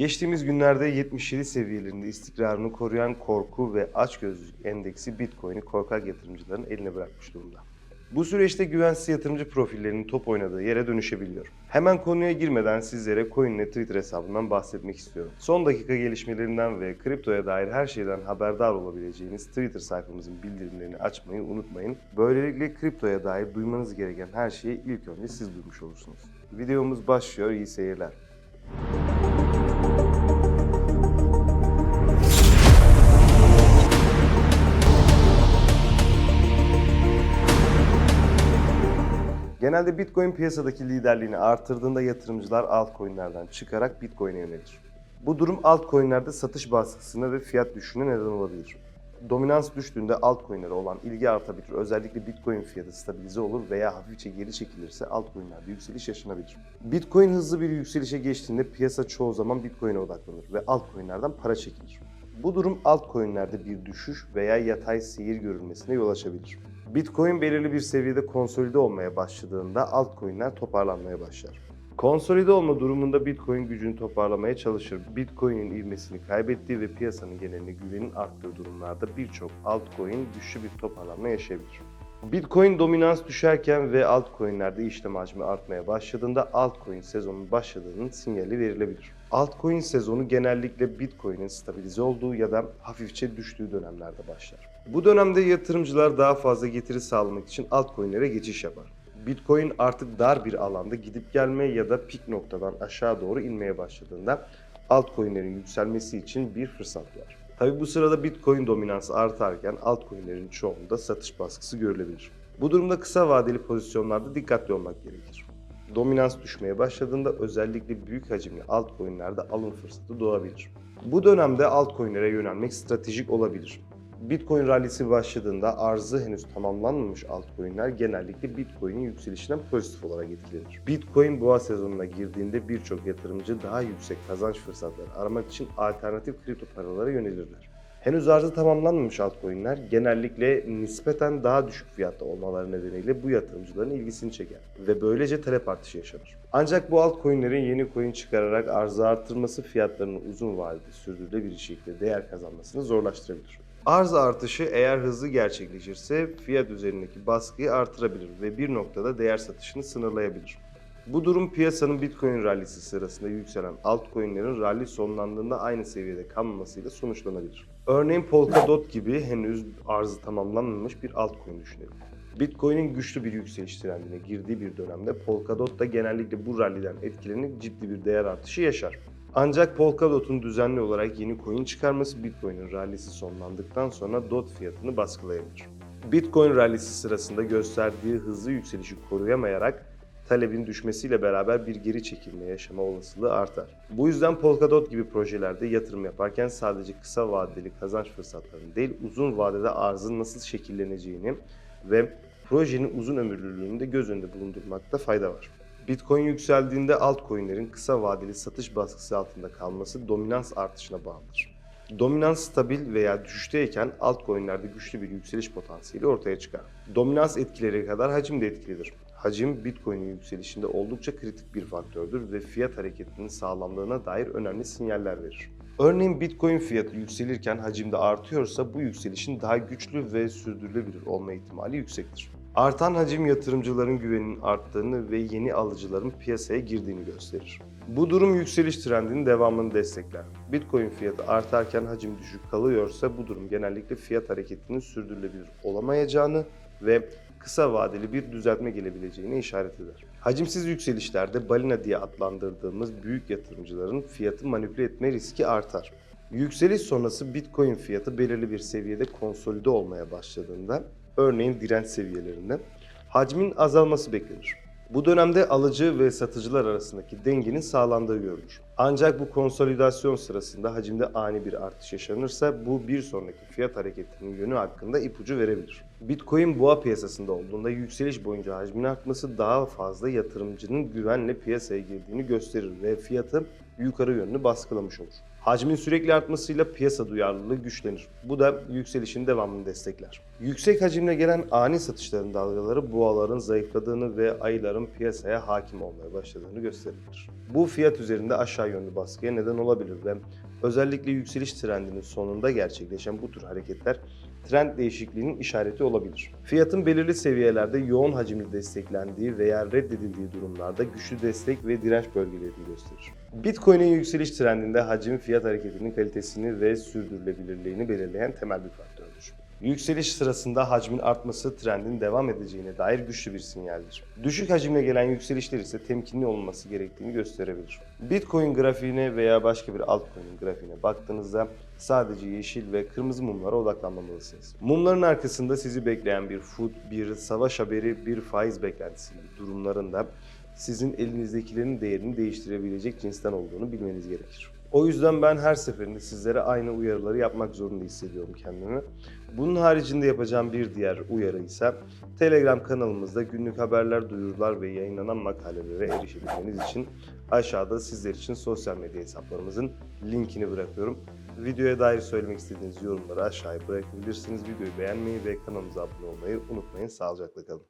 Geçtiğimiz günlerde 77 seviyelerinde istikrarını koruyan korku ve açgözlülük endeksi Bitcoin'i korkak yatırımcıların eline bırakmış durumda. Bu süreçte güvensiz yatırımcı profillerinin top oynadığı yere dönüşebiliyor. Hemen konuya girmeden sizlere CoinNet Twitter hesabından bahsetmek istiyorum. Son dakika gelişmelerinden ve kriptoya dair her şeyden haberdar olabileceğiniz Twitter sayfamızın bildirimlerini açmayı unutmayın. Böylelikle kriptoya dair duymanız gereken her şeyi ilk önce siz duymuş olursunuz. Videomuz başlıyor, iyi seyirler. Genelde Bitcoin piyasadaki liderliğini artırdığında yatırımcılar altcoin'lerden çıkarak Bitcoin'e yönelir. Bu durum altcoin'lerde satış baskısına ve fiyat düşüşüne neden olabilir. Dominans düştüğünde altcoin'lere olan ilgi artabilir. Özellikle Bitcoin fiyatı stabilize olur veya hafifçe geri çekilirse altcoin'lerde yükseliş yaşanabilir. Bitcoin hızlı bir yükselişe geçtiğinde piyasa çoğu zaman Bitcoin'e odaklanır ve altcoin'lerden para çekilir. Bu durum altcoin'lerde bir düşüş veya yatay seyir görülmesine yol açabilir. Bitcoin belirli bir seviyede konsolide olmaya başladığında altcoin'ler toparlanmaya başlar. Konsolide olma durumunda Bitcoin gücünü toparlamaya çalışır. Bitcoin'in ivmesini kaybettiği ve piyasanın geneline güvenin arttığı durumlarda birçok altcoin güçlü bir toparlanma yaşayabilir. Bitcoin dominans düşerken ve altcoin'lerde işlem hacmi artmaya başladığında altcoin sezonunun başladığının sinyali verilebilir. Altcoin sezonu genellikle Bitcoin'in stabilize olduğu ya da hafifçe düştüğü dönemlerde başlar. Bu dönemde yatırımcılar daha fazla getiri sağlamak için altcoin'lere geçiş yapar. Bitcoin artık dar bir alanda gidip gelme ya da pik noktadan aşağı doğru inmeye başladığında altcoin'lerin yükselmesi için bir fırsat var. Tabi bu sırada Bitcoin dominansı artarken altcoin'lerin çoğunda satış baskısı görülebilir. Bu durumda kısa vadeli pozisyonlarda dikkatli olmak gerekir. Dominans düşmeye başladığında özellikle büyük hacimli altcoin'lerde alım fırsatı doğabilir. Bu dönemde altcoin'lere yönelmek stratejik olabilir. Bitcoin rallisi başladığında arzı henüz tamamlanmamış altcoin'ler genellikle Bitcoin'in yükselişinden pozitif olarak etkilenir. Bitcoin boğa sezonuna girdiğinde birçok yatırımcı daha yüksek kazanç fırsatları aramak için alternatif kripto paralara yönelirler. Henüz arzı tamamlanmamış altcoin'ler genellikle nispeten daha düşük fiyatta olmaları nedeniyle bu yatırımcıların ilgisini çeker ve böylece talep artışı yaşanır. Ancak bu altcoin'lerin yeni coin çıkararak arzı artırması fiyatlarının uzun vadede sürdürülebilir şekilde değer kazanmasını zorlaştırabilir. Arz artışı eğer hızlı gerçekleşirse fiyat üzerindeki baskıyı artırabilir ve bir noktada değer satışını sınırlayabilir. Bu durum piyasanın Bitcoin rallisi sırasında yükselen altcoin'lerin rally sonlandığında aynı seviyede kalmamasıyla sonuçlanabilir. Örneğin Polkadot gibi henüz arzı tamamlanmamış bir altcoin düşünelim. Bitcoin'in güçlü bir yükseliş trendine girdiği bir dönemde Polkadot da genellikle bu ralliden etkilenip ciddi bir değer artışı yaşar. Ancak Polkadot'un düzenli olarak yeni coin çıkarması Bitcoin'in rallisi sonlandıktan sonra DOT fiyatını baskılayabilir. Bitcoin rallisi sırasında gösterdiği hızlı yükselişi koruyamayarak talebin düşmesiyle beraber bir geri çekilme yaşama olasılığı artar. Bu yüzden Polkadot gibi projelerde yatırım yaparken sadece kısa vadeli kazanç fırsatlarını değil uzun vadede arzın nasıl şekilleneceğini ve projenin uzun ömürlülüğünü de göz önünde bulundurmakta fayda var. Bitcoin yükseldiğinde altcoin'lerin kısa vadeli satış baskısı altında kalması dominans artışına bağlıdır. Dominans stabil veya düşüşteyken altcoin'lerde güçlü bir yükseliş potansiyeli ortaya çıkar. Dominans etkileri kadar hacim de etkilidir. Hacim Bitcoin'in yükselişinde oldukça kritik bir faktördür ve fiyat hareketinin sağlamlığına dair önemli sinyaller verir. Örneğin Bitcoin fiyatı yükselirken hacimde artıyorsa bu yükselişin daha güçlü ve sürdürülebilir olma ihtimali yüksektir. Artan hacim yatırımcıların güveninin arttığını ve yeni alıcıların piyasaya girdiğini gösterir. Bu durum yükseliş trendinin devamını destekler. Bitcoin fiyatı artarken hacim düşük kalıyorsa bu durum genellikle fiyat hareketinin sürdürülebilir olamayacağını ve kısa vadeli bir düzeltme gelebileceğine işaret eder. Hacimsiz yükselişlerde balina diye adlandırdığımız büyük yatırımcıların fiyatı manipüle etme riski artar. Yükseliş sonrası Bitcoin fiyatı belirli bir seviyede konsolide olmaya başladığında, örneğin direnç seviyelerinde, hacmin azalması beklenir. Bu dönemde alıcı ve satıcılar arasındaki dengenin sağlandığı görülür. Ancak bu konsolidasyon sırasında hacimde ani bir artış yaşanırsa bu bir sonraki fiyat hareketinin yönü hakkında ipucu verebilir. Bitcoin boğa piyasasında olduğunda yükseliş boyunca hacmin artması daha fazla yatırımcının güvenle piyasaya girdiğini gösterir ve fiyatı yukarı yönlü baskılamış olur. Hacmin sürekli artmasıyla piyasa duyarlılığı güçlenir. Bu da yükselişin devamını destekler. Yüksek hacimle gelen ani satışların dalgaları boğaların zayıfladığını ve ayıların piyasaya hakim olmaya başladığını gösterebilir. Bu fiyat üzerinde aşağı yönlü baskıya neden olabilir ve özellikle yükseliş trendinin sonunda gerçekleşen bu tür hareketler trend değişikliğinin işareti olabilir. Fiyatın belirli seviyelerde yoğun hacimli desteklendiği veya reddedildiği durumlarda güçlü destek ve direnç bölgelerini gösterir. Bitcoin'in yükseliş trendinde hacim fiyat hareketinin kalitesini ve sürdürülebilirliğini belirleyen temel bir faktördür. Yükseliş sırasında hacmin artması trendin devam edeceğine dair güçlü bir sinyaldir. Düşük hacimle gelen yükselişler ise temkinli olunması gerektiğini gösterebilir. Bitcoin grafiğine veya başka bir altcoin'in grafiğine baktığınızda sadece yeşil ve kırmızı mumlara odaklanmamalısınız. Mumların arkasında sizi bekleyen bir food, bir savaş haberi, bir faiz beklentisi durumlarında sizin elinizdekilerin değerini değiştirebilecek cinsten olduğunu bilmeniz gerekir. O yüzden ben her seferinde sizlere aynı uyarıları yapmak zorunda hissediyorum kendimi. Bunun haricinde yapacağım bir diğer uyarı ise Telegram kanalımızda günlük haberler, duyurular ve yayınlanan makalelere erişebilmeniz için aşağıda sizler için sosyal medya hesaplarımızın linkini bırakıyorum. Videoya dair söylemek istediğiniz yorumları aşağıya bırakabilirsiniz. Videoyu beğenmeyi ve kanalımıza abone olmayı unutmayın. Sağlıcakla kalın.